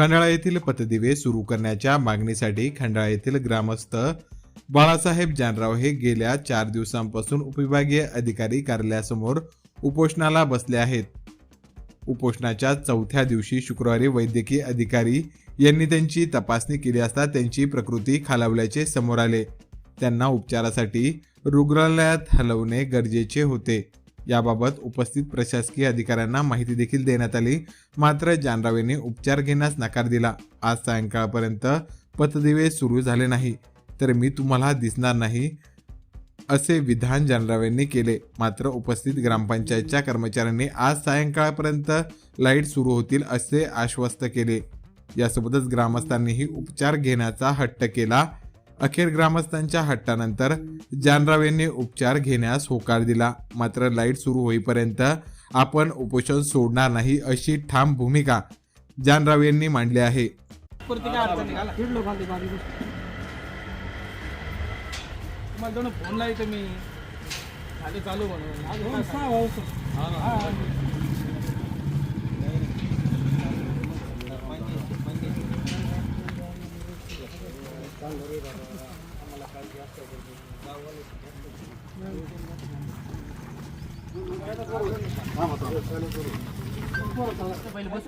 खंडाळा येथील पतदिवे सुरू करण्याच्या मागणीसाठी खंडाळा येथील ग्रामस्थ बाळासाहेब जानराव हे गेल्या चार दिवसांपासून उपविभागीय अधिकारी कार्यालयासमोर उपोषणाला बसले आहेत. उपोषणाच्या चौथ्या दिवशी शुक्रवारी वैद्यकीय अधिकारी यांनी त्यांची तपासणी केली असता त्यांची प्रकृती खालावल्याचे समोर आले. त्यांना उपचारासाठी रुग्णालयात हलवणे गरजेचे होते. याबाबत उपस्थित प्रशासकीय अधिकाऱ्यांना माहिती देखील देण्यात आली. मात्र जानराव यांनी उपचार घेण्यास नकार दिला. आज सायंकाळपर्यंत पतदिवे सुरू झाले नाही तर मी तुम्हाला दिसणार नाही असे विधान जानराव यांनी केले. मात्र उपस्थित ग्रामपंचायतच्या कर्मचाऱ्यांनी आज सायंकाळपर्यंत लाइट सुरू होतील असे आश्वस्त केले. यासोबतच ग्रामस्थांनीही उपचार घेण्याचा हट्ट केला. अखेर ग्रामस्थांच्या हट्टानंतर जानराव यांनी उपचार घेण्यास होकार दिला. मात्र लाइट सुरू होईपर्यंत आपण उपोषण सोडणार नाही अशी ठाम भूमिका जानराव यांनी मांडली आहे. फोन लावतो मी. चालू म्हणून. दोन सहा वर्ष हा ना.